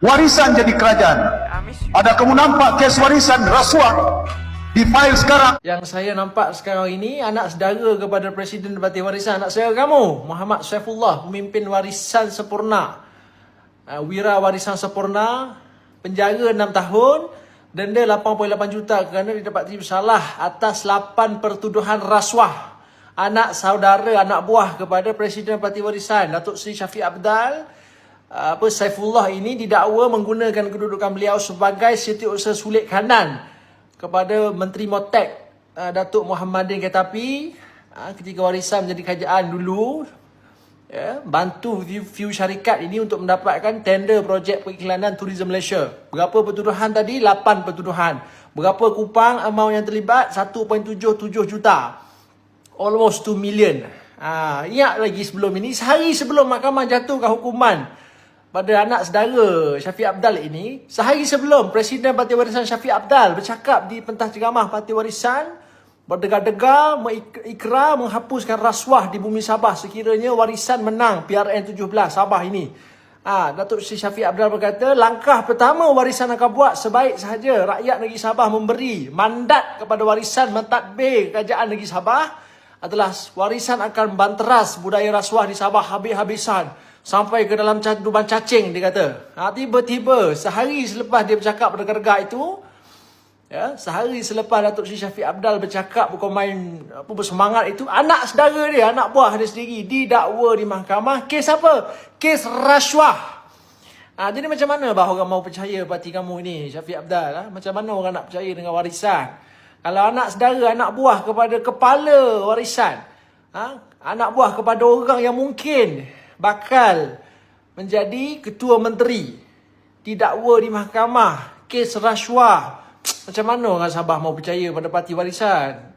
warisan jadi kerajaan. Ada kamu nampak kes warisan rasuah di file sekarang? Yang saya nampak sekarang ini anak saudara kepada Presiden Parti Warisan anak saudara kamu Muhammad Saifullah pemimpin warisan sempurna. Uh, wira warisan sempurna penjara 6 tahun denda 8.8 juta kerana didapati bersalah atas 8 pertuduhan rasuah anak saudara anak buah kepada Presiden Parti Warisan Datuk Seri Syafiq Abdal apa Saifullah ini didakwa menggunakan kedudukan beliau sebagai setiausaha sulit kanan kepada Menteri Motek uh, Datuk Muhammadin Ketapi uh, ketika warisan menjadi kerajaan dulu ya, bantu few, few syarikat ini untuk mendapatkan tender projek periklanan Tourism Malaysia. Berapa pertuduhan tadi? 8 pertuduhan. Berapa kupang amount yang terlibat? 1.77 juta. Almost 2 million. Ha, ingat lagi sebelum ini, sehari sebelum mahkamah jatuhkan hukuman pada anak saudara Syafiq Abdal ini, sehari sebelum Presiden Parti Warisan Syafiq Abdal bercakap di pentas ceramah Parti Warisan, berdegar-degar, mengikrar, menghapuskan rasuah di bumi Sabah sekiranya warisan menang PRN 17 Sabah ini. Ha, Datuk Seri Syafiq Abdal berkata, langkah pertama warisan akan buat sebaik sahaja rakyat negeri Sabah memberi mandat kepada warisan mentadbir kerajaan negeri Sabah adalah warisan akan banteras budaya rasuah di Sabah habis-habisan sampai ke dalam lubang cacing dia kata. Ha, tiba-tiba sehari selepas dia bercakap berdegar itu ya, sehari selepas Datuk Sri Syafiq Abdal bercakap bukan main apa bersemangat itu anak saudara dia, anak buah dia sendiri didakwa di mahkamah kes apa? Kes rasuah. Ha, jadi macam mana bah orang mau percaya parti kamu ni Syafiq Abdal ha? Macam mana orang nak percaya dengan warisan? Kalau anak saudara, anak buah kepada kepala warisan ha? Anak buah kepada orang yang mungkin bakal menjadi ketua menteri didakwa di mahkamah kes rasuah macam mana orang Sabah mau percaya pada parti warisan